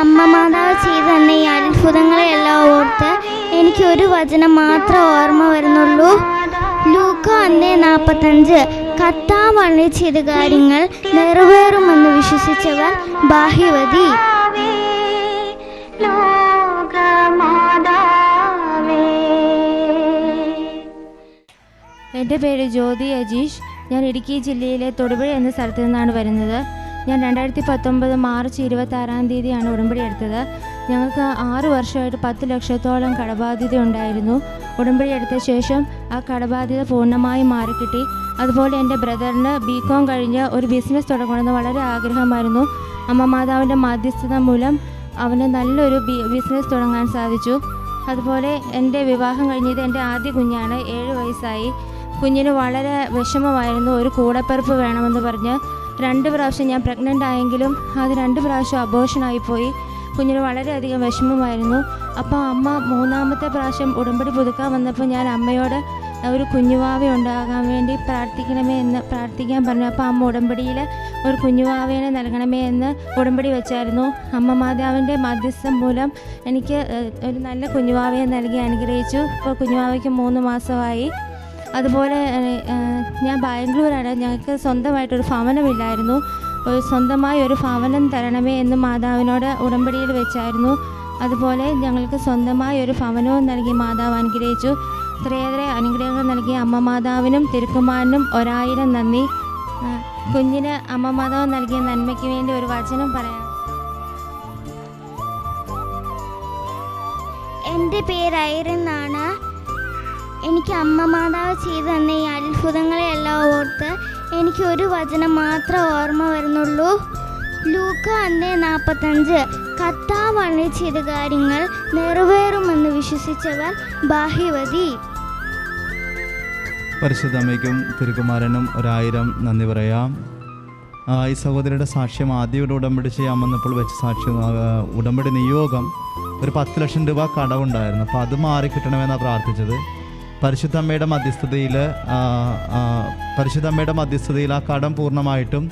അമ്മ മാതാവ് ചെയ്തു തന്ന ഈ അത്ഭുതങ്ങളെല്ലാം ഓർത്ത് എനിക്ക് ഒരു വചനം മാത്രം ഓർമ്മ വരുന്നുള്ളൂ. ലൂക്ക അന്നേ നാൽപ്പത്തഞ്ച് കത്താവള്ളി ചെയ്ത കാര്യങ്ങൾ നിറവേറുമെന്ന് വിശ്വസിച്ചവർ ബാഹ്യവതി. എന്റെ പേര് ജ്യോതി അജീഷ്. ഞാൻ ഇടുക്കി ജില്ലയിലെ തൊടുപുഴ എന്ന സ്ഥലത്തു നിന്നാണ് വരുന്നത്. ഞാൻ രണ്ടായിരത്തി പത്തൊമ്പത് മാർച്ച് ഇരുപത്തി ആറാം തീയതിയാണ് ഉടമ്പടി എടുത്തത്. ഞങ്ങൾക്ക് ആറ് വർഷമായിട്ട് പത്ത് ലക്ഷത്തോളം കടബാധ്യത ഉണ്ടായിരുന്നു. ഉടമ്പടി എടുത്ത ശേഷം ആ കടബാധ്യത പൂർണമായി മാറിക്കിട്ടി. അതുപോലെ എന്റെ ബ്രദറിന് ബി കോം കഴിഞ്ഞ് ഒരു ബിസിനസ് തുടങ്ങണമെന്ന് വളരെ ആഗ്രഹമായിരുന്നു. അമ്മ മാതാവിന്റെ മധ്യസ്ഥത മൂലം അവന് നല്ലൊരു ബിസിനസ് തുടങ്ങാൻ സാധിച്ചു. അതുപോലെ എന്റെ വിവാഹം കഴിഞ്ഞത് എന്റെ ആദ്യ കുഞ്ഞാണ് ഏഴ് വയസ്സായി. കുഞ്ഞിന് വളരെ വിഷമമായിരുന്നു ഒരു കൂടപ്പിറപ്പ് വേണമെന്ന് പറഞ്ഞ് രണ്ട് പ്രാവശ്യം ഞാൻ പ്രഗ്നന്റ് ആയെങ്കിലും അത് രണ്ട് പ്രാവശ്യം അബോഷനായി പോയി. കുഞ്ഞിന് വളരെയധികം വിഷമമായിരുന്നു. അപ്പോൾ അമ്മ മൂന്നാമത്തെ പ്രാവശ്യം ഉടമ്പടി പുതുക്കാൻ വന്നപ്പോൾ ഞാൻ അമ്മയോട് ഒരു കുഞ്ഞുവാവ ഉണ്ടാകാൻ വേണ്ടി പ്രാർത്ഥിക്കണമേ എന്ന് പ്രാർത്ഥിക്കാൻ പറഞ്ഞു. അപ്പോൾ അമ്മ ഉടമ്പടിയിൽ ഒരു കുഞ്ഞുവാവേനെ നൽകണമേ എന്ന് ഉടമ്പടി വെച്ചായിരുന്നു. അമ്മ മാതാവിന്റെ മധ്യസ്ഥം മൂലം എനിക്ക് ഒരു നല്ല കുഞ്ഞുവാവയെ നൽകി അനുഗ്രഹിച്ചു. ഇപ്പോൾ കുഞ്ഞുവാവയ്ക്ക് മൂന്ന് മാസമായി. അതുപോലെ ഞാൻ ബാംഗ്ലൂരാണ്. ഞങ്ങൾക്ക് സ്വന്തമായിട്ടൊരു ഭവനമില്ലായിരുന്നു ഒരു സ്വന്തമായി ഒരു ഭവനം തരണമേ എന്ന് മാതാവിനോട് ഉടമ്പടിയിൽ വെച്ചായിരുന്നു. അതുപോലെ ഞങ്ങൾക്ക് സ്വന്തമായി ഒരു ഭവനവും നൽകി മാതാവ് അനുഗ്രഹിച്ചു. ഇത്രയേറെ അനുഗ്രഹങ്ങൾ നൽകിയ അമ്മ മാതാവിനും തിരുക്കുമാരനും ഒരായിരം നന്ദി. കുഞ്ഞിന് അമ്മ മാതാവ് നൽകിയ നന്മയ്ക്ക് വേണ്ടി ഒരു വചനം പറയാം. എന്റെ പേര് ഐറിന്നാണ് എനിക്ക് അമ്മ മാതാവ് ചെയ്തു തന്ന ഈ അത്ഭുതങ്ങളെല്ലാം ഓർത്ത് എനിക്ക് ഒരു വചനം മാത്രം ഓർമ്മ വരുന്നുള്ളൂ. ലൂക്ക അന്നേ നാൽപ്പത്തഞ്ച് കത്താവള്ളി ചെയ്ത കാര്യങ്ങൾ നിറവേറുമെന്ന് വിശ്വസിച്ചവർ ബാഹ്യവതി. പരിശുദ്ധമ്മയ്ക്കും തിരുകുമാരനും ഒരായിരം നന്ദി പറയാം. ഈ സഹോദരിയുടെ സാക്ഷ്യം ആദ്യം ഉടമ്പടി ചെയ്യാമെന്നപ്പോൾ വെച്ച സാക്ഷ്യം ഉടമ്പടി നിയോഗം ഒരു പത്ത് ലക്ഷം രൂപ കടവുണ്ടായിരുന്നു. അപ്പോൾ അത് മാറി കിട്ടണമെന്നാണ് പ്രാർത്ഥിച്ചത്. പരിശുദ്ധ അമ്മയുടെ മധ്യസ്ഥതയിൽ പരിശുദ്ധ അമ്മയുടെ മധ്യസ്ഥതയിൽ ആ കടം പൂർണമായിട്ടും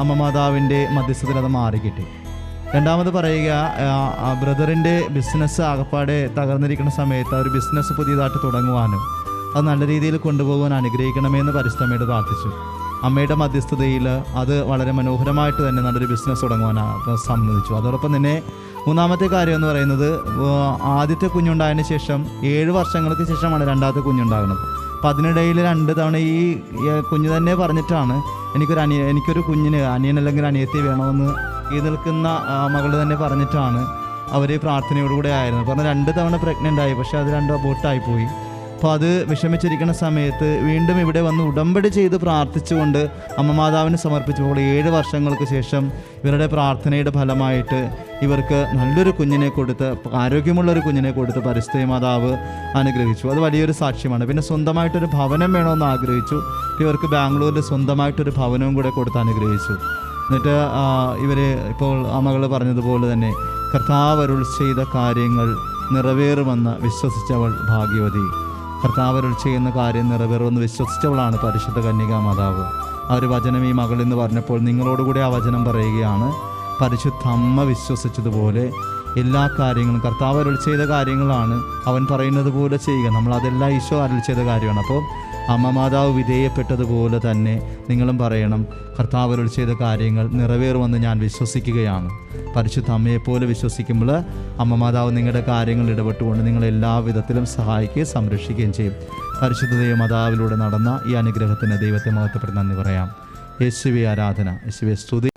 അമ്മ മാതാവിന്റെ മധ്യസ്ഥതയിൽ അത് മാറി കിട്ടി രണ്ടാമത് പറയുക ബ്രദറിന്റെ ബിസിനസ് ആകപ്പാടെ തകർന്നിരിക്കുന്ന സമയത്ത് ഒരു ബിസിനസ് പുതിയതായിട്ട് തുടങ്ങുവാനും അത് നല്ല രീതിയിൽ കൊണ്ടുപോകാൻ അനുഗ്രഹിക്കണമെന്ന് പരിസ്ഥമയോട് പ്രാർത്ഥിച്ചു. അമ്മയുടെ മധ്യസ്ഥതയിൽ അത് വളരെ മനോഹരമായിട്ട് തന്നെ നല്ലൊരു ബിസിനസ് തുടങ്ങുവാൻ സമ്മതിച്ചു. അതോടൊപ്പം തന്നെ മൂന്നാമത്തെ കാര്യം എന്ന് പറയുന്നത് ആദ്യത്തെ കുഞ്ഞുണ്ടായതിന് ശേഷം ഏഴ് വർഷങ്ങൾക്ക് ശേഷമാണ് രണ്ടാമത്തെ കുഞ്ഞുണ്ടാകുന്നത്. അപ്പം അതിനിടയിൽ രണ്ട് തവണ ഈ കുഞ്ഞ് തന്നെ പറഞ്ഞിട്ടാണ് എനിക്കൊരു അനിയ എനിക്കൊരു കുഞ്ഞിന് അനിയൻ അല്ലെങ്കിൽ അനിയത്തി വേണമെന്ന് ഈ നിൽക്കുന്ന മകൾ തന്നെ പറഞ്ഞിട്ടാണ് അവർ പ്രാർത്ഥനയോടുകൂടെ ആയിരുന്നു പറഞ്ഞ രണ്ട് തവണ പ്രഗ്നന്റ് ആയി പക്ഷേ അത് രണ്ടും അബോട്ടായി പോയി. അപ്പോൾ അത് വിഷമിച്ചിരിക്കുന്ന സമയത്ത് വീണ്ടും ഇവിടെ വന്ന് ഉടമ്പടി ചെയ്ത് പ്രാർത്ഥിച്ചുകൊണ്ട് അമ്മ മാതാവിന് സമർപ്പിച്ചപ്പോൾ ഏഴ് വർഷങ്ങൾക്ക് ശേഷം ഇവരുടെ പ്രാർത്ഥനയുടെ ഫലമായിട്ട് ഇവർക്ക് നല്ലൊരു കുഞ്ഞിനെ കൊടുത്ത് ആരോഗ്യമുള്ള ഒരു കുഞ്ഞിനെ കൊടുത്ത് പരിസ്ഥിതി മാതാവ് അനുഗ്രഹിച്ചു. അത് വലിയൊരു സാക്ഷ്യമാണ്. പിന്നെ സ്വന്തമായിട്ടൊരു ഭവനം വേണമെന്ന് ആഗ്രഹിച്ചു. ഇവർക്ക് ബാംഗ്ലൂരിൽ സ്വന്തമായിട്ടൊരു ഭവനവും കൂടെ കൊടുത്ത് അനുഗ്രഹിച്ചു. എന്നിട്ട് ഇവർ ഇപ്പോൾ ആ മകൾ പറഞ്ഞതുപോലെ തന്നെ കർത്താവ് അരുൾ ചെയ്ത കാര്യങ്ങൾ നിറവേറുമെന്ന് വിശ്വസിച്ചവൾ ഭാഗ്യവതി. കർത്താവ് അരുൾ ചെയ്യുന്ന കാര്യം നിറവേറുമെന്ന് വിശ്വസിച്ചവളാണ് പരിശുദ്ധ കന്യകാ മാതാവ്. ആ ഒരു വചനം ഈ മകൾ എന്ന് പറഞ്ഞപ്പോൾ നിങ്ങളോടുകൂടി ആ വചനം പറയുകയാണ്. പരിശുദ്ധ അമ്മ വിശ്വസിച്ചതുപോലെ എല്ലാ കാര്യങ്ങളും കർത്താവ് അരുൾ ചെയ്ത കാര്യങ്ങളാണ് അവൻ പറയുന്നത് പോലെ ചെയ്യുക. നമ്മൾ അതെല്ലാം ഈശോ അരുൾ ചെയ്ത കാര്യമാണ്. അപ്പോൾ അമ്മ മാതാവ് വിധേയപ്പെട്ടതുപോലെ തന്നെ നിങ്ങളും പറയണം കർത്താവ് അവരോട് ചെയ്ത കാര്യങ്ങൾ നിറവേറുമെന്ന് ഞാൻ വിശ്വസിക്കുകയാണ്. പരിശുദ്ധ അമ്മയെപ്പോലെ വിശ്വസിക്കുമ്പോൾ അമ്മ മാതാവ് നിങ്ങളുടെ കാര്യങ്ങൾ ഇടപെട്ടുകൊണ്ട് നിങ്ങൾ എല്ലാ വിധത്തിലും സഹായിക്കുകയും സംരക്ഷിക്കുകയും ചെയ്യും. പരിശുദ്ധ ദൈവമാതാവിലൂടെ നടന്ന ഈ അനുഗ്രഹത്തിന് ദൈവത്തെ മഹത്വപ്പെട്ട് നന്ദി പറയാം. യേശുവി ആരാധന യേശുവി സ്തുതി.